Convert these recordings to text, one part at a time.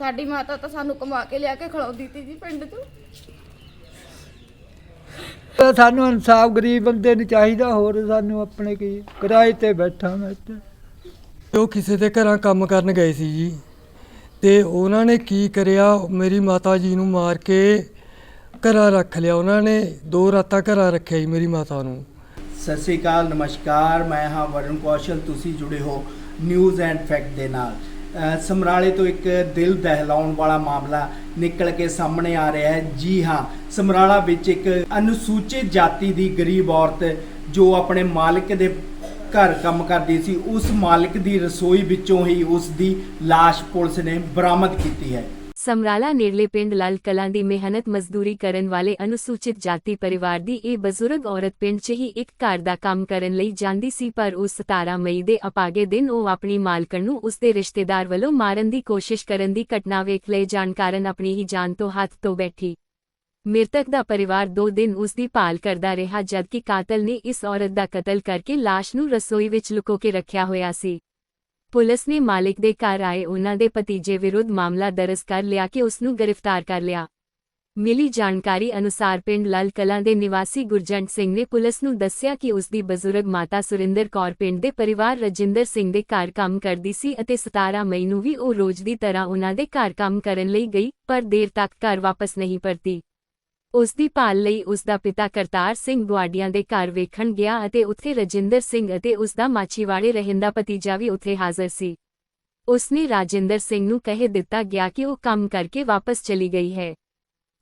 ਸਾਡੀ ਮਾਤਾ ਤਾਂ ਸਾਨੂੰ ਕਮਾ ਕੇ ਲਿਆ ਕੇ ਖਿਲਾਉਂਦੀ ਤੀ ਜੀ ਪਿੰਡ 'ਚ। ਤਾਂ ਸਾਨੂੰ ਇਨਸਾਫ ਗਰੀਬ ਬੰਦੇ ਨੂੰ ਚਾਹੀਦਾ ਹੋਰ ਸਾਨੂੰ ਆਪਣੇ ਕੀ ਕਿਰਾਏ ਤੇ ਬੈਠਾ ਮੈਂ ਇੱਥੇ। ਉਹ ਕਿਸੇ ਦੇ ਘਰਾਂ ਕੰਮ ਕਰਨ ਗਏ ਸੀ ਜੀ। ਤੇ ਉਹਨਾਂ ਨੇ ਕੀ ਕਰਿਆ? ਮੇਰੀ ਮਾਤਾ ਜੀ ਨੂੰ ਮਾਰ ਕੇ ਘਰਾਂ ਰੱਖ ਲਿਆ। ਉਹਨਾਂ ਨੇ ਦੋ ਰਾਤਾਂ ਘਰਾਂ ਰੱਖਿਆ ਜੀ ਮੇਰੀ ਮਾਤਾ ਨੂੰ। ਸਤਿ ਸ੍ਰੀ ਅਕਾਲ ਨਮਸਕਾਰ। ਮੈਂ ਹਾਂ ਵਰੁਣ ਕੌਸ਼ਲ। ਤੁਸੀਂ ਜੁੜੇ ਹੋ ਨਿਊਜ਼ ਐਂਡ ਫੈਕਟ ਦੇ ਨਾਲ। ਸਮਰਾਲੇ ਤੋਂ ਇੱਕ ਦਿਲ ਦਹਿਲਾਉਣ ਵਾਲਾ ਮਾਮਲਾ ਨਿਕਲ ਕੇ ਸਾਹਮਣੇ ਆ ਰਿਹਾ ਹੈ। ਜੀ ਹਾਂ, ਸਮਰਾਲਾ ਵਿੱਚ ਇੱਕ ਅਨੁਸੂਚਿਤ ਜਾਤੀ ਦੀ ਗਰੀਬ ਔਰਤ ਜੋ ਆਪਣੇ ਮਾਲਕ ਦੇ ਘਰ ਕੰਮ ਕਰਦੀ ਸੀ, ਉਸ ਮਾਲਕ ਦੀ ਰਸੋਈ ਵਿੱਚੋਂ ਹੀ ਉਸ ਦੀ ਲਾਸ਼ ਪੁਲਿਸ ਨੇ ਬਰਾਮਦ ਕੀਤੀ ਹੈ। ਸਮਰਾਲਾ ਨੇੜਲੇ ਪਿੰਡ ਲਾਲ ਕਲਾਂ ਦੀ ਮਿਹਨਤ ਮਜ਼ਦੂਰੀ ਕਰਨ ਵਾਲੇ ਅਨੁਸੂਚਿਤ ਜਾਤੀ ਪਰਿਵਾਰ ਦੀ ਇਹ ਬਜ਼ੁਰਗ ਔਰਤ ਪਿੰਡ 'ਚ ਹੀ ਇੱਕ ਘਰ ਦਾ ਕੰਮ ਕਰਨ ਲਈ ਜਾਂਦੀ ਸੀ, ਪਰ ਉਸ 17 ਮਈ ਦੇ ਅਪਾਗੇ ਦਿਨ ਉਹ ਆਪਣੀ ਮਾਲਕਣ ਨੂੰ ਉਸਦੇ ਰਿਸ਼ਤੇਦਾਰ ਵੱਲੋਂ ਮਾਰਨ ਦੀ ਕੋਸ਼ਿਸ਼ ਕਰਨ ਦੀ ਘਟਨਾ ਵੇਖ ਲਏ ਜਾਣ ਕਾਰਨ ਆਪਣੀ ਹੀ ਜਾਨ ਤੋਂ ਹੱਥ ਤੋਂ ਬੈਠੀ। ਮ੍ਰਿਤਕ ਦਾ ਪਰਿਵਾਰ ਦੋ ਦਿਨ ਉਸ ਦੀ ਭਾਲ ਕਰਦਾ ਰਿਹਾ, ਜਦਕਿ ਕਾਤਲ ਨੇ ਇਸ ਔਰਤ ਦਾ ਕਤਲ ਕਰਕੇ ਲਾਸ਼ ਨੂੰ ਰਸੋਈ ਵਿੱਚ ਲੁਕੋ ਕੇ ਰੱਖਿਆ ਹੋਇਆ ਸੀ। ਪੁਲਿਸ ਨੇ ਮਾਲਿਕ ਦੇ ਘਰ ਆਏ ਉਹਨਾਂ ਦੇ ਭਤੀਜੇ ਵਿਰੁੱਧ ਮਾਮਲਾ ਦਰਜ ਕਰ ਲਿਆ ਕਿ ਉਸ ਨੂੰ ਗ੍ਰਿਫਤਾਰ ਕਰ ਲਿਆ। ਮਿਲੀ ਜਾਣਕਾਰੀ ਅਨੁਸਾਰ ਪਿੰਡ ਲਾਲ ਕਲਾਂ ਦੇ ਨਿਵਾਸੀ ਗੁਰਜੰਟ ਸਿੰਘ ਨੇ ਪੁਲਿਸ ਨੂੰ ਦੱਸਿਆ ਕਿ ਉਸ ਦੀ ਬਜ਼ੁਰਗ ਮਾਤਾ ਸੁਰਿੰਦਰ ਕੌਰ ਪਿੰਡ ਦੇ ਪਰਿਵਾਰ ਰਜਿੰਦਰ ਸਿੰਘ ਦੇ ਘਰ ਕੰਮ ਕਰਦੀ ਸੀ ਅਤੇ 17 ਮਈ ਨੂੰ ਵੀ ਉਹ ਰੋਜ਼ ਦੀ ਤਰ੍ਹਾਂ ਉਹਨਾਂ ਦੇ ਘਰ ਕੰਮ ਕਰਨ ਲਈ ਗਈ, ਪਰ ਦੇਰ ਤੱਕ ਘਰ ਵਾਪਸ ਨਹੀਂ ਪਰਤੀ। ਉਸ ਦੀ ਭਾਲ ਲਈ ਉਸ ਦਾ ਪਿਤਾ ਕਰਤਾਰ ਸਿੰਘ ਗੁਆਡੀਆਂ ਦੇ ਘਰ ਵੇਖਣ ਗਿਆ ਅਤੇ ਉੱਥੇ ਰਜਿੰਦਰ ਸਿੰਘ ਅਤੇ ਉਸ ਦਾ ਮਾਛੀਵਾੜੇ ਰਹਿੰਦਾ ਭਤੀਜਾ ਵੀ ਉੱਥੇ ਹਾਜ਼ਰ ਸੀ। ਉਸਨੇ ਰਾਜਿੰਦਰ ਸਿੰਘ ਨੂੰ ਕਹਿ ਦਿੱਤਾ ਗਿਆ ਕਿ ਉਹ ਕੰਮ ਕਰਕੇ ਵਾਪਸ ਚਲੀ ਗਈ ਹੈ।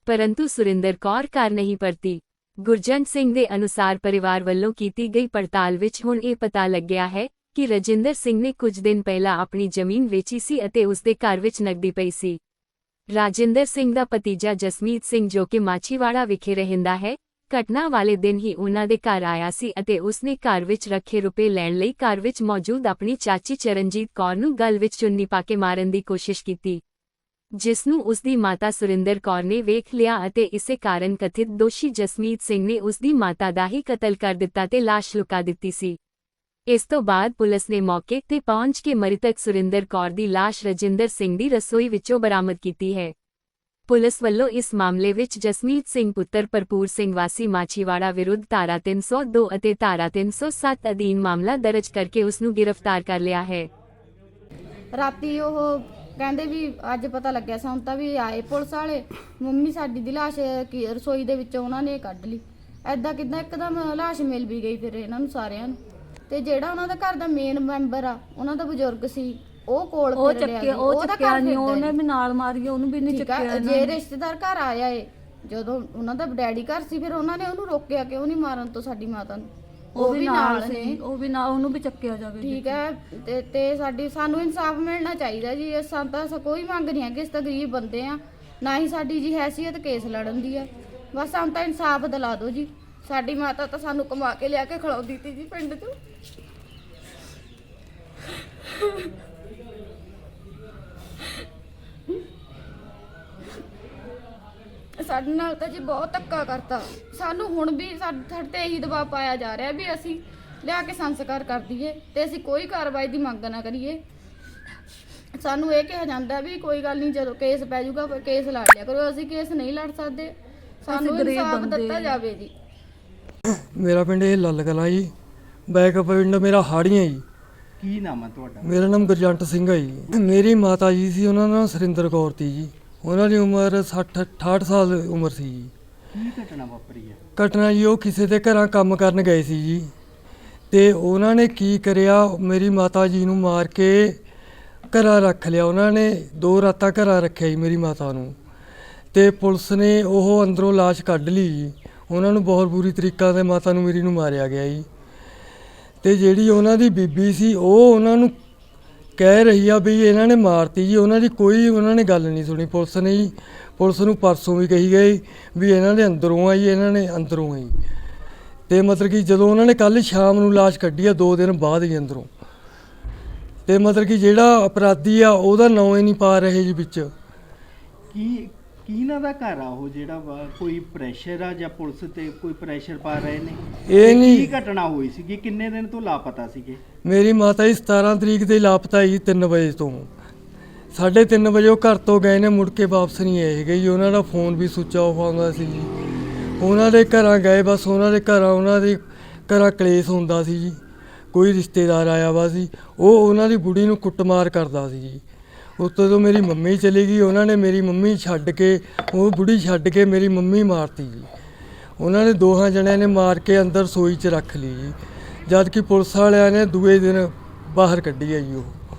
ਪਰੰਤੂ ਸੁਰਿੰਦਰ ਕੌਰ ਘਰ ਨਹੀਂ ਪਰਤੀ। ਗੁਰਜੰਟ ਸਿੰਘ ਦੇ ਅਨੁਸਾਰ ਪਰਿਵਾਰ ਵੱਲੋਂ ਕੀਤੀ ਗਈ ਪੜਤਾਲ ਵਿੱਚ ਹੁਣ ਇਹ ਪਤਾ ਲੱਗਿਆ ਹੈ ਕਿ ਰਜਿੰਦਰ ਸਿੰਘ ਨੇ ਕੁਝ ਦਿਨ ਪਹਿਲਾਂ ਆਪਣੀ ਜ਼ਮੀਨ ਵੇਚੀ ਸੀ ਅਤੇ ਉਸ ਦੇ ਘਰ ਵਿੱਚ ਨਗਦੀ ਪਈ ਸੀ। ਰਾਜਿੰਦਰ ਸਿੰਘ ਦਾ ਭਤੀਜਾ ਜਸਮੀਤ ਸਿੰਘ ਜੋ ਕਿ ਮਾਛੀਵਾੜਾ ਵਿਖੇ ਰਹਿੰਦਾ ਹੈ, ਘਟਨਾ ਵਾਲੇ ਦਿਨ ਹੀ ਉਹਨਾਂ ਦੇ ਘਰ ਆਇਆ ਸੀ ਅਤੇ ਉਸਨੇ ਘਰ ਵਿੱਚ ਰੱਖੇ ਰੁਪਏ ਲੈਣ ਲਈ ਘਰ ਵਿੱਚ ਮੌਜੂਦ ਆਪਣੀ ਚਾਚੀ ਚਰਨਜੀਤ ਕੌਰ ਨੂੰ ਗਲ ਵਿੱਚ ਚੁੰਨੀ ਪਾ ਕੇ ਮਾਰਨ ਦੀ ਕੋਸ਼ਿਸ਼ ਕੀਤੀ। ਜਿਸ ਨੂੰ ਉਸਦੀ ਮਾਤਾ ਸੁਰਿੰਦਰ ਕੌਰ ਨੇ ਵੇਖ ਲਿਆ ਅਤੇ ਇਸੇ ਕਾਰਨ ਕਥਿਤ ਦੋਸ਼ੀ ਜਸਮੀਤ ਸਿੰਘ ਨੇ ਉਸਦੀ ਮਾਤਾ ਦਾ ਹੀ ਕਤਲ ਕਰ ਦਿੱਤਾ ਤੇ ਲਾਸ਼ ਲੁਕਾ ਦਿੱਤੀ ਸੀ। ਇਸ ਤੋਂ ਬਾਅਦ ਪੁਲਿਸ ਨੇ ਮੌਕੇ ਤੇ ਪਹੁੰਚ ਕੇ ਮ੍ਰਿਤਕ ਸੁਰਿੰਦਰ ਕੌਰ ਦੀ ਲਾਸ਼ ਰਜਿੰਦਰ ਸਿੰਘ ਦੀ ਰਸੋਈ ਵਿੱਚੋਂ ਬਰਾਮਦ ਕੀਤੀ ਹੈ। ਪੁਲਿਸ ਵੱਲੋਂ ਇਸ ਮਾਮਲੇ ਵਿੱਚ ਜਸਮੀਤ ਸਿੰਘ ਪੁੱਤਰ ਭਰਪੂਰ ਸਿੰਘ ਵਾਸੀ ਮਾਛੀਵਾੜਾ ਵਿਰੁੱਧ ਧਾਰਾ 302 ਅਤੇ ਧਾਰਾ 307 ਅਧੀਨ ਮਾਮਲਾ ਦਰਜ ਕਰਕੇ ਉਸ ਨੂੰ ਗ੍ਰਿਫਤਾਰ ਕਰ ਲਿਆ ਹੈ। ਰਾਤੀ ਉਹ ਕਹਿੰਦੇ ਵੀ ਅੱਜ ਪਤਾ ਲੱਗਿਆ ਸਾਨੂੰ ਤਾਂ ਵੀ ਆਏ ਪੁਲਿਸ ਵਾਲੇ। ਮੰਮੀ ਸਾਡੀ ਦੀ ਲਾਸ਼ ਕੀ- ਰਸੋਈ ਦੇ ਵਿੱਚੋਂ ਉਹਨਾਂ ਨੇ ਕੱਢ ਲਈ। ਐਦਾਂ ਕਿਦਾਂ ਇੱਕਦਮ ਲਾਸ਼ ਮਿਲ ਵੀ ਗਈ ਫਿਰ ਇਹਨਾਂ ਨੂੰ ਸਾਰਿਆਂ ਨੂੰ। ਤੇ ਜਿਹੜਾ ਉਹਨਾਂ ਦਾ ਘਰ ਦਾ ਮੇਨ ਮੈਂਬਰ ਆ ਉਹਨਾਂ ਦਾ ਬਜ਼ੁਰਗ ਸੀ ਉਹ ਕੋਲ ਉਹ ਫਿਰ ਚੱਕਿਆ। ਉਹ ਉਹਦਾ ਚੱਕਿਆ ਨਹੀਂ ਫਿਰਦਾ ਉਹਨੇ। ਵੀ ਨਾਲ ਮਾਰੀ ਉਹਨੂੰ ਵੀ ਨਹੀਂ ਠੀਕ ਆ ਚੱਕਿਆ ਜੇ ਰਿਸ਼ਤੇਦਾਰ ਘਰ ਆਇਆ ਏ ਜਦੋਂ ਉਹਨਾਂ ਦਾ ਡੈਡੀ ਘਰ ਸੀ ਫਿਰ ਉਹਨਾਂ ਨੇ ਉਹਨੂੰ ਰੋਕਿਆ ਕਿਉਂ ਨਹੀਂ ਮਾਰਨ ਤੋਂ ਸਾਡੀ ਮਾਤਾ ਨੂੰ। ਉਹ ਵੀ ਨਾਲ ਸੀ ਉਹ ਵੀ ਨਾਲ ਉਹਨੂੰ ਵੀ ਚੱਕਿਆ ਜਾਵੇ ਠੀਕ ਹੈ ਤੇ ਤੇ ਸਾਡੀ ਸਾਨੂੰ ਇਨਸਾਫ ਮਿਲਣਾ ਚਾਹੀਦਾ ਜੀ ਸਾਨੂੰ ਤਾਂ ਸ- ਕੋਈ ਮੰਗ ਨਹੀਂ ਹੈ ਕਿ ਇਸ ਤਾਂ ਗਰੀਬ ਬੰਦੇ ਆ। ਨਾ ਹੀ ਸਾਡੀ ਜੀ ਹੈਸੀਅਤ ਕੇਸ ਲੜਨ ਦੀ ਹੈ ਬਸ ਸਾਨੂੰ ਤਾਂ ਇਨਸਾਫ ਦਿਲਾ ਦਿਓ ਜੀ। ਸਾਡੀ ਮਾਤਾ ਤਾਂ ਸਾਨੂੰ ਕਮਾ ਕੇ ਲਿਆ ਕੇ ਖਿਲਾਉਂਦੀ ਤੀ ਜੀ ਪਿੰਡ 'ਚ। ਸਾਡੇ ਨਾਲ ਤਾਂ ਜੀ ਬਹੁਤ ਧੱਕਾ ਕਰਤਾ। ਸਾਨੂੰ ਹੁਣ ਵੀ ਸਾਡੇ ਤੇ ਇਹੀ ਦਬਾਅ ਪਾਇਆ ਜਾ ਰਿਹਾ ਵੀ ਅਸੀਂ ਲਿਆ ਕੇ ਸੰਸਕਾਰ ਕਰ ਦਈਏ ਤੇ ਅਸੀਂ ਕੋਈ ਕਾਰਵਾਈ ਦੀ ਮੰਗ ਨਾ ਕਰੀਏ। ਸਾਨੂੰ ਇਹ ਕਿਹਾ ਜਾਂਦਾ ਵੀ ਕੋਈ ਗੱਲ ਨਹੀਂ ਜਦੋਂ ਕੇਸ ਪੈ ਜਾਊਗਾ ਕੇਸ ਲੜ ਲਿਆ ਕਰੋ ਅਸੀਂ ਕੇਸ ਨਹੀਂ ਲੜ ਸਕਦੇ। ਸਾਨੂੰ ਇਨਸਾਫ ਦਿੱਤਾ। ਜਾਵੇ ਜੀ। ਮੇਰਾ ਪਿੰਡ ਇਹ ਲੱਲ ਕਲਾਂ ਜੀ। ਬੈਕ ਪਿੰਡ ਮੇਰਾ ਹਾੜੀਆਂ ਜੀ। ਕੀ ਨਾਮ ਹੈ ਤੁਹਾਡਾ? ਮੇਰਾ ਨਾਮ ਗੁਰਜੰਟ ਸਿੰਘ ਹੈ ਜੀ। ਮੇਰੀ ਮਾਤਾ ਜੀ ਸੀ ਉਹਨਾਂ ਦਾ ਨਾਮ ਸੁਰਿੰਦਰ ਕੌਰ ਤੀ ਜੀ। ਉਹਨਾਂ ਦੀ ਉਮਰ 60 68 ਸਾਲ ਉਮਰ ਸੀ ਜੀ। ਕੀ ਘਟਨਾ ਵਾਪਰੀ ਹੈ ਘਟਨਾ ਜੀ ਉਹ ਕਿਸੇ ਦੇ ਘਰਾਂ ਕੰਮ ਕਰਨ ਗਏ ਸੀ ਜੀ। ਤੇ ਉਹਨਾਂ ਨੇ ਕੀ ਕਰਿਆ ਮੇਰੀ ਮਾਤਾ ਜੀ ਨੂੰ ਮਾਰ ਕੇ ਘਰਾਂ ਰੱਖ ਲਿਆ। ਉਹਨਾਂ ਨੇ ਦੋ ਰਾਤਾਂ ਘਰਾਂ ਰੱਖਿਆ ਜੀ ਮੇਰੀ ਮਾਤਾ ਨੂੰ। ਤੇ ਪੁਲਿਸ ਨੇ ਉਹ ਅੰਦਰੋਂ ਲਾਸ਼ ਕੱਢ ਲਈ ਜੀ। ਉਹਨਾਂ ਨੂੰ ਬਹੁਤ ਬੁਰੀ ਤਰੀਕਾ ਦੇ ਮਾਤਾ ਨੂੰ ਮੇਰੀ ਨੂੰ ਮਾਰਿਆ ਗਿਆ ਜੀ। ਤੇ ਜਿਹੜੀ ਉਹਨਾਂ ਦੀ ਬੀਬੀ ਸੀ, ਉਹ ਉਹਨਾਂ ਨੂੰ ਕਹਿ ਰਹੀ ਆ ਵੀ ਇਹਨਾਂ ਨੇ ਮਾਰਤੀ ਜੀ। ਉਹਨਾਂ ਦੀ ਕੋਈ, ਉਹਨਾਂ ਨੇ ਗੱਲ ਨਹੀਂ ਸੁਣੀ। ਪੁਲਿਸ ਨੇ ਜੀ, ਪੁਲਿਸ ਨੂੰ ਪਰਸੋਂ ਵੀ ਕਹੀ ਗਈ ਵੀ ਇਹਨਾਂ ਦੇ ਅੰਦਰੋਂ ਆ ਜੀ, ਇਹਨਾਂ ਨੇ ਅੰਦਰੋਂ ਆ ਜੀ। ਤੇ ਮਤਲਬ ਕਿ ਜਦੋਂ ਉਹਨਾਂ ਨੇ ਕੱਲ ਸ਼ਾਮ ਨੂੰ ਲਾਸ਼ ਕੱਢੀ ਆ, ਦੋ ਦਿਨ ਬਾਅਦ ਹੀ ਅੰਦਰੋਂ। ਤੇ ਮਤਲਬ ਕਿ ਜਿਹੜਾ ਅਪਰਾਧੀ ਆ, ਉਹਦਾ ਨਾਂ ਹੀ ਨਹੀਂ ਪਾ ਰਹੇ ਜੀ ਵਿੱਚ। ਕੀ ਕੀ ਨਾ ਦਾ ਘਰ ਆ ਉਹ ਜਿਹੜਾ ਵਾ ਕੋਈ ਪ੍ਰੈਸ਼ਰ ਆ ਜਾਂ ਪੁਲਿਸ ਤੇ ਕੋਈ ਪ੍ਰੈਸ਼ਰ ਪਾ ਰਹੇ ਨੇ? ਇਹ ਤੇ ਨਹੀਂ- ਕੀ ਘਟਨਾ ਹੋਈ ਸੀਗੀ? ਕਿੰਨੇ ਦਿਨ ਤੋਂ ਲਾਪਤਾ ਸੀਗੇ? ਮੇਰੀ ਮਾਤਾ ਜੀ 17 ਤਰੀਕ ਦੇ ਲਾਪਤਾ ਜੀ 3 ਵਜੇ ਤੋਂ। ਸਾਢੇ ਤਿੰਨ ਵਜੇ ਉਹ ਘਰ ਤੋਂ ਗਏ ਨੇ ਮੁੜ ਕੇ ਵਾਪਸ ਨਹੀਂ ਆਏ ਹੈਗੇ ਜੀ। ਉਹਨਾਂ ਦਾ ਫੋਨ ਵੀ ਸੁੱਚ ਆਫ ਆਉਂਦਾ ਸੀ ਜੀ। ਉਹਨਾਂ ਦੇ ਘਰਾਂ ਗਏ ਬਸ ਉਹਨਾਂ ਦੇ ਘਰਾਂ ਉਹਨਾਂ ਦੇ ਘਰਾਂ ਕਲੇਸ਼ ਹੁੰਦਾ ਸੀ ਜੀ। ਕੋਈ ਰਿਸ਼ਤੇਦਾਰ ਆਇਆ ਵਾ ਸੀ। ਉਹ ਉਹਨਾਂ ਦੀ ਬੁੜੀ ਨੂੰ ਕੁੱਟਮਾਰ ਕਰਦਾ ਸੀ ਜੀ। ਉੱਤੋਂ ਜਦੋਂ ਮੇਰੀ ਮੰਮੀ ਚਲੀ ਗਈ ਉਹਨਾਂ ਨੇ ਮੇਰੀ ਮੰਮੀ ਛੱਡ ਕੇ ਉਹ ਬੁੜੀ ਛੱਡ ਕੇ ਮੇਰੀ ਮੰਮੀ ਮਾਰਤੀ ਜੀ। ਉਹਨਾਂ ਨੇ ਦੋਹਾਂ ਜਣਿਆਂ ਨੇ ਮਾਰ ਕੇ ਅੰਦਰ ਸੋਈ 'ਚ ਰੱਖ ਲਈ ਜੀ। ਜਦ ਕਿ ਪੁਲਿਸ ਵਾਲਿਆਂ ਨੇ ਦੂਏ ਦਿਨ ਬਾਹਰ ਕੱਢੀ ਹੈ ਜੀ ਉਹ।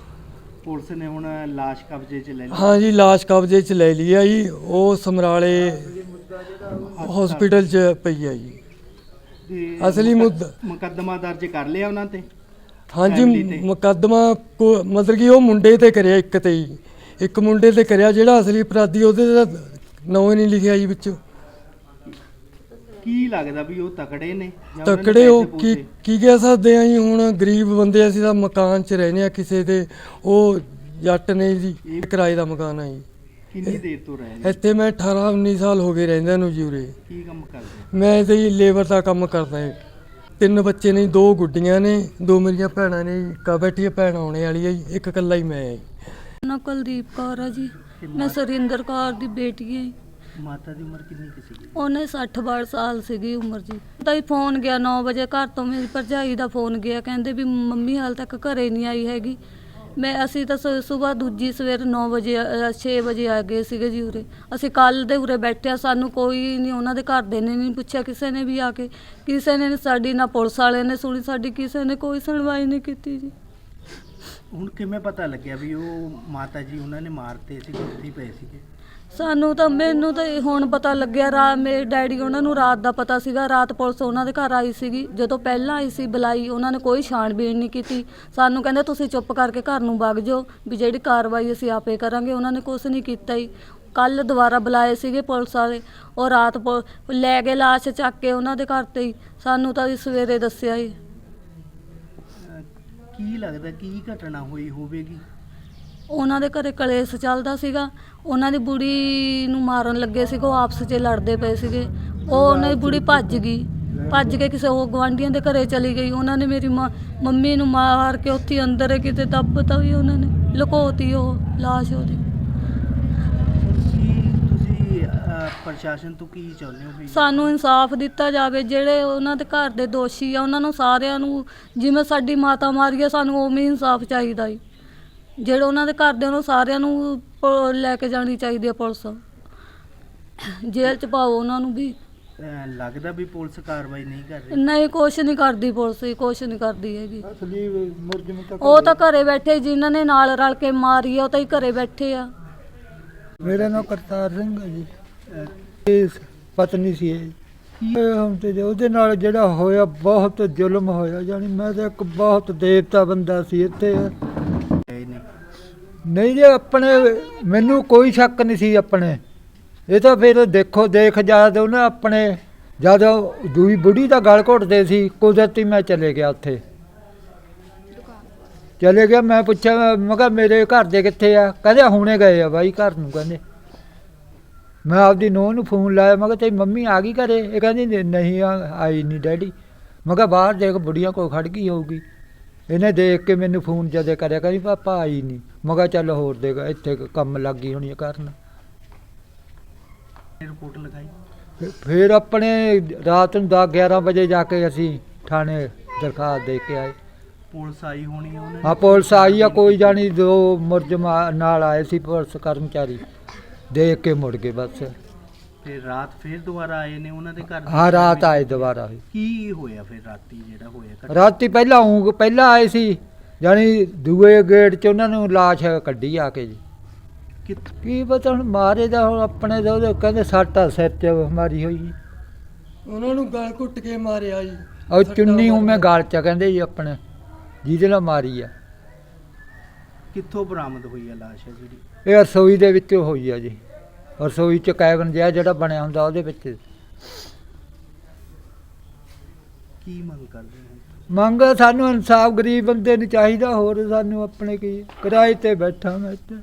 ਪੁਲਿਸ ਨੇ ਹੁਣ ਲਾਸ਼ ਕਬਜ਼ੇ 'ਚ ਲੈ ਲਈ? ਹਾਂ ਜੀ ਲਾਸ਼ ਕਬਜ਼ੇ 'ਚ ਲੈ ਲਈ ਆ ਜੀ। ਉਹ ਸਮਰਾਲੇ ਹਸਪੀਟਲ 'ਚ ਪਈ ਆ ਜੀ। ਤੇ ਅਸਲੀ ਮੁੱਦ- ਮੁਕੱਦਮਾ ਦਰਜ ਕਰ ਲਿਆ ਉਹਨਾਂ ਤੇ? ਹਾਂਜੀ। ਮੁਕੱਦਮਾ ਕੋ- ਮਤਲਬ ਕਿ ਉਹ ਮੁੰਡੇ ਤੇ ਕਰਿਆ ਇੱਕ ਤੇ ਹੀ। ਇੱਕ ਮੁੰਡੇ ਤੇ ਕਰਿਆ ਜਿਹੜਾ ਅਸਲੀ ਅਪਰਾਧੀ ਉਹਦੇ ਦਾ ਨਾਂ ਹੀ ਨਹੀਂ ਲਿਖਿਆ ਜੀ ਵਿੱਚ। ਕੀ ਲੱਗਦਾ ਵੀ ਉਹ ਤਕੜੇ ਨੇ ਜਾਂ ਉਹਨਾਂ ਨੇ ਤਕੜੇ ਉਹ ਪੈਸੇ ਕੀ ਪੂਸੇ? ਕੀ ਕਹਿ ਸਕਦੇ ਆ ਜੀ ਹੁਣ ਗਰੀਬ ਬੰਦੇ ਅਸੀਂ ਤਾਂ ਮਕਾਨ 'ਚ ਰਹਿੰਦੇ ਆ ਕਿਸੇ ਦੇ ਉਹ ਜੱਟ ਨੇ ਜੀ ਕਿਰਾਏ ਦਾ ਮਕਾਨ ਆ ਜੀ। ਕਿੰਨੀ ਦੇਰ ਤੋਂ ਰਹੇ ਨੇ ਇੱਥੇ ਮੈਂ 18 19 ਸਾਲ ਹੋ ਗਏ ਰਹਿੰਦਿਆਂ ਨੂੰ ਜੀ ਉਰੇ। ਕੀ ਕੰਮ ਕਰਦੇ? ਮੈਂ ਤੇ ਜੀ ਲੇਬਰ ਦਾ ਕੰਮ ਕਰਦਾ ਹਾਂ ਤਿੰਨ ਬੱਚੇ ਨੇ ਦੋ ਗੁੱਡੀਆਂ ਨੇ ਦੋ ਮੇਰੀਆਂ ਭੈਣਾਂ ਨੇ ਜੀ ਕਾ ਬੈਠੀ ਹੈ ਭੈਣ ਆਉਣੇ ਵਾਲੀ ਹੈ ਜੀ ਇੱਕ ਇਕੱਲਾ ਹੀ ਮੈਂ ਹਾਂ ਜੀ। ਨਾ ਕੁਲਦੀਪ ਕੌਰ ਆ ਜੀ ਮੈਂ ਸੁਰਿੰਦਰ ਕੌਰ ਦੀ ਬੇਟੀ ਹਾਂ। ਮਾਤਾ ਦੀ ਉਮਰ ਕਿੰਨੀ ਕੁ ਸੀਗੀ? ਉਹਨੇ 60 ਬਾਰ ਸਾਲ ਸੀਗੀ ਉਮਰ ਜੀ। ਤਾਂ ਹੀ ਫੋਨ ਗਿਆ 9 ਵਜੇ ਘਰ ਤੋਂ ਮੇਰੀ ਭਰਜਾਈ ਦਾ ਫੋਨ ਗਿਆ ਕਹਿੰਦੇ ਵੀ ਮੰਮੀ ਹਾਲ ਤੱਕ ਘਰੇ ਨਹੀਂ ਆਈ ਹੈਗੀ। ਮੈਂ, ਅਸੀਂ ਤਾਂ ਸਵੇਰ ਦੂਜੀ ਸਵੇਰ 9 ਵਜੇ 6 ਵਜੇ ਆ ਗਏ ਸੀਗੇ ਜੀ ਉਰੇ। ਅਸੀਂ ਕੱਲ ਦੇ ਉਰੇ ਬੈਠਿਆ ਸਾਨੂੰ ਕੋਈ ਨਹੀਂ, ਉਹਨਾਂ ਦੇ ਘਰ ਦੇ ਨੇ ਨਹੀਂ ਪੁੱਛਿਆ ਕਿਸੇ ਨੇ ਵੀ ਆ ਕੇ। ਕਿਸੇ ਨੇ ਸਾਡੀ, ਨਾ ਪੁਲਿਸ ਵਾਲਿਆਂ ਨੇ ਸੁਣੀ, ਸਾਡੀ ਕਿਸੇ ਨੇ ਕੋਈ ਸੁਣਵਾਈ ਨਹੀਂ ਕੀਤੀ ਜੀ। ਹੁਣ ਕਿਵੇਂ ਪਤਾ ਲੱਗਿਆ ਵੀ ਉਹ ਮਾਤਾ ਜੀ, ਉਹਨਾਂ ਨੇ ਮਾਰਤੇ ਸੀ ਉੱਥੇ ਪਏ ਸੀਗੇ? ਸਾਨੂੰ ਤਾਂ ਮੈਨੂੰ ਤਾਂ ਇਹ ਹੁਣ ਪਤਾ ਲੱਗਿਆ ਰਾ ਮੇਰੇ ਡੈਡੀ ਉਹਨਾਂ ਨੂੰ ਰਾਤ ਦਾ ਪਤਾ ਸੀਗਾ, ਰਾਤ ਪੁਲਿਸ ਉਹਨਾਂ ਦੇ ਘਰ ਆਈ ਸੀਗੀ। ਜਦੋਂ ਪਹਿਲਾਂ ਆਈ ਸੀ ਬੁਲਾਈ, ਉਹਨਾਂ ਨੇ ਕੋਈ ਛਾਣਬੀਣ ਨਹੀਂ ਕੀਤੀ। ਸਾਨੂੰ ਕਹਿੰਦੇ ਤੁਸੀਂ ਚੁੱਪ ਕਰਕੇ ਘਰ ਨੂੰ ਵਗ ਜਾਓ, ਵੀ ਜਿਹੜੀ ਕਾਰਵਾਈ ਅਸੀਂ ਆਪੇ ਕਰਾਂਗੇ, ਉਹਨਾਂ ਨੇ ਕੁਝ ਨਹੀਂ ਕੀਤਾ ਹੀ। ਕੱਲ ਦੁਬਾਰਾ ਬੁਲਾਏ ਸੀਗੇ ਪੁਲਿਸ ਵਾਲੇ, ਉਹ ਰਾਤ ਪੁ- ਲੈ ਗਏ ਲਾਸ਼ ਚੱਕ ਕੇ ਉਹਨਾਂ ਦੇ ਘਰ ਤੇ ਹੀ। ਸਾਨੂੰ ਤਾਂ ਜੀ ਸਵੇਰੇ ਦੱਸਿਆ ਹੀ। ਅਹ ਕੀ ਲੱਗਦਾ, ਕੀ ਘਟਨਾ ਹੋਈ ਹੋਵੇਗੀ? ਉਹਨਾਂ ਦੇ ਘਰੇ ਕਲੇਸ਼ ਚੱਲਦਾ ਸੀਗਾ। ਉਹਨਾਂ ਦੀ ਬੁੜੀ ਨੂੰ ਮਾਰਨ ਲੱਗੇ ਸੀਗੇ ਉਹ ਆਪਸ 'ਚ ਲੜਦੇ ਪਏ ਸੀਗੇ। ਉਹ ਉਹਨਾਂ ਦੀ ਬੁੜੀ ਭੱਜ ਗਈ। ਭੱਜ ਕੇ ਕਿਸੇ ਹੋਰ ਗਵਾਂਢੀਆਂ ਦੇ ਘਰੇ ਚਲੀ ਗਈ। ਉਹਨਾਂ ਨੇ ਮੇਰੀ ਮਾਂ- ਮੰਮੀ ਨੂੰ ਮਾਰ ਕੇ ਉੱਥੇ ਅੰਦਰ ਕਿਤੇ ਦੱਬਤਾ ਵੀ ਉਹਨਾਂ ਨੇ। ਲੁਕੋਤੀ ਉਹ ਲਾਸ਼ ਉਹਦੀ। ਕੀ ਤੁਸੀਂ ਅਹ, ਪ੍ਰਸ਼ਾਸਨ ਤੋਂ ਕੀ ਚਾਹੁੰਦੇ ਹੋ ਵੀ ਸਾਨੂੰ ਇਨਸਾਫ ਦਿੱਤਾ ਜਾਵੇ। ਜਿਹੜੇ ਉਹਨਾਂ ਦੇ ਘਰ ਦੇ ਦੋਸ਼ੀ ਆ ਉਹਨਾਂ ਨੂੰ ਸਾਰਿਆਂ ਨੂੰ ਜਿਵੇਂ ਸਾਡੀ ਮਾਤਾ ਮਾਰੀ ਆ ਸਾਨੂੰ ਉਵੇਂ ਹੀ ਇਨਸਾਫ ਚਾਹੀਦਾ ਈ ਜਿਹੜੇ ਉਹਨਾਂ ਦੇ ਘਰ ਦੇ ਉਹਨੂੰ ਸਾਰਿਆਂ ਨੂੰ ਪ- ਲੈ ਕੇ ਜਾਣੀ ਚਾਹੀਦੀ ਆ ਪੁਲਿਸ। ਜੇਲ੍ਹ ਚ ਪਾਓ ਉਹਨਾਂ ਨੂੰ ਵੀ। ਅਹ, ਲੱਗਦਾ ਵੀ ਪੁਲਿਸ ਕਾਰਵਾਈ ਨਹੀਂ ਕਰ ਰਹੀ। ਨਹੀਂ ਕੁਛ ਨਹੀਂ ਕਰਦੀ ਪੁਲਿਸ ਹੀ ਕੁਛ ਨਹੀਂ ਕਰਦੀ ਹੈਗੀ। ਅਸਲੀ ਮੁਰਜਮ ਤਾਂ ਉਹ ਤਾਂ ਘਰੇ ਬੈਠੇ ਜਿਨ੍ਹਾਂ ਨੇ ਨਾਲ ਰਲ ਕੇ ਮਾਰੀ ਆ ਉਹ ਤਾਂ ਹੀ ਘਰੇ ਬੈਠੇ ਆ। ਮੇਰਾ ਨਾਮ ਕਰਤਾਰ ਸਿੰਘ ਹੈ ਜੀ। ਇਹ ਪਤਨੀ ਸੀ ਇਹ। ਇਹ ਹੁਣ ਤੇ ਜੇ ਉਹਦੇ ਨਾਲ ਜਿਹੜਾ ਹੋਇਆ ਬਹੁਤ ਜ਼ੁਲਮ ਹੋਇਆ ਜਾਨੀ ਮੈਂ ਤਾਂ ਇੱਕ ਬਹੁਤ ਦੇਵਤਾ ਬੰਦਾ ਸੀ ਇੱਥੇ। ਨੇ ਨਹੀਂ ਜੇ ਆਪਣੇ, ਮੈਨੂੰ ਕੋਈ ਸ਼ੱਕ ਨਹੀਂ ਸੀ ਆਪਣੇ। ਇਹ ਤਾਂ ਫਿਰ ਦੇਖੋ, ਦੇਖ ਜਦ ਉਹਨੇ ਆਪਣੇ, ਜਦੋਂ ਦੂਈ ਬੁੜੀ ਦਾ ਗਲ ਘੁੱਟਦੇ ਸੀ, ਕੁਦਰਤੀ ਮੈਂ ਚਲੇ ਗਿਆ ਉੱਥੇ। ਚਲੇ ਗਿਆ, ਮੈਂ ਪੁੱਛਿਆ, ਮੈਂ ਕਿਹਾ, ਮੇਰੇ ਘਰ ਦੇ ਕਿੱਥੇ ਆ? ਕਹਿੰਦੇ, ਹੁਣੇ ਗਏ ਆ ਬਾਈ, ਘਰ ਨੂੰ, ਕਹਿੰਦੇ। ਮੈਂ ਆਪਦੀ ਨੂੰਹ ਨੂੰ ਫੋਨ ਲਾਇਆ, ਮੈਂ ਕਿਹਾ, ਤੇਰੀ ਮੰਮੀ ਆ ਗਈ ਘਰੇ? ਇਹ ਕਹਿੰਦੀ, ਨਹੀਂ- ਆਈ ਨਹੀਂ ਡੈਡੀ। ਮੈਂ ਕਿਹਾ, ਬਾਹਰ ਦੇਖ ਬੁੜੀਆਂ ਕੋਲ ਖੜ ਗਈ ਹੋਊਗੀ। ਇਹਨੇ ਦੇਖ ਕੇ ਮੈਨੂੰ ਫੋਨ ਜਦੇ ਕਰਿਆ, ਕਹਿੰਦੀ, ਪਾਪਾ, ਆਈ ਨਹੀਂ। ਮੈਂ ਕਿਹਾ ਚੱਲ ਹੋਰ ਦੇਗਾ ਇੱਥੇ ਕੰਮ ਲੱਗ ਗਈ ਹੋਣੀ ਆ ਕਰਨ। ਰਿਪੋਰਟ ਲਿਖਾਈ? ਫਿਰ- ਫਿਰ ਆਪਣੇ ਰਾਤ ਨੂੰ 10 11 ਵਜੇ ਜਾ ਕੇ ਅਸੀਂ ਥਾਣੇ ਦਰਖਾਸਤ ਦੇ ਕੇ ਆਏ। ਪੁਲਿਸ ਆਈ ਹੋਣੀ ਉਹਨਾਂ? ਆ ਪੁਲਿਸ ਆਈ ਆ ਕੋਈ ਜਾਣੀ ਦੋ ਮੁਰਜਮ ਆ- ਨਾਲ ਆਏ ਸੀ ਪੁਲਿਸ ਕਰਮਚਾਰੀ। ਦੇਖ ਕੇ ਮੁੜ ਗਏ ਬਸ। ਫਿਰ ਰਾਤ ਫਿਰ ਦੁਬਾਰਾ ਆਏ ਨੇ ਉਹਨਾਂ ਦੇ ਘਰ? ਹਾਂ ਰਾਤ ਆਏ ਦੁਬਾਰਾ। ਵੀ। ਕੀ ਹੋਇਆ ਫਿਰ ਰਾਤੀ ਜਿਹੜਾ ਹੋਇਆ ਘਟਨਾ? ਰਾਤੀ ਪਹਿਲਾਂ ਊਂ ਪਹਿਲਾਂ ਆਏ ਸੀ। ਜਾਣੀ ਦੂਏ ਗੇਟ 'ਚ ਉਹਨਾਂ ਨੂੰ ਲਾਸ਼ ਕੱਢੀ ਆ ਕੇ ਜੀ। ਕਿੱਥ- ਕੀ ਪਤਾ ਹੁਣ ਮਾਰੇ ਦਾ ਹੁਣ ਆਪਣੇ ਦਾ ਉਹਦੇ ਕਹਿੰਦੇ ਸੱਟਾ ਸਿਰ 'ਚ ਮਾਰੀ ਹੋਈ ਉਹਨਾਂ ਨੂੰ ਗਲ ਘੁੱਟ ਕੇ ਮਾਰਿਆ ਜੀ। ਉਹ ਸੱਟਾਂ ਚੁੰਨੀ ਉਵੇਂ ਮਾਰੀਆਂ। ਗਾਲ 'ਚ ਕਹਿੰਦੇ ਜੀ ਆਪਣੇ ਜਿਹਦੇ ਨਾਲ ਮਾਰੀ ਆ। ਕਿੱਥੋਂ ਬਰਾਮਦ ਹੋਈ ਹੈ ਲਾਸ਼ ਹੈ ਜਿਹੜੀ? ਇਹ ਰਸੋਈ ਦੇ ਵਿੱਚ ਹੋਈ ਆ ਜੀ। ਰਸੋਈ 'ਚ ਕੈਬਨ ਜਿਹਾ ਜਿਹੜਾ ਬਣਿਆ ਹੁੰਦਾ ਉਹਦੇ ਵਿੱਚ। ਕੀ ਮੰਗ ਕਰਦੇ ਨੇ ਮੰਗ ਸਾਨੂੰ ਇਨਸਾਫ, ਗਰੀਬ ਬੰਦੇ ਨੂੰ ਚਾਹੀਦਾ, ਹੋਰ ਸਾਨੂੰ ਆਪਣੇ ਕੀ, ਕਿਰਾਏ ਤੇ ਬੈਠਾ ਮੈਂ ਇੱਥੇ।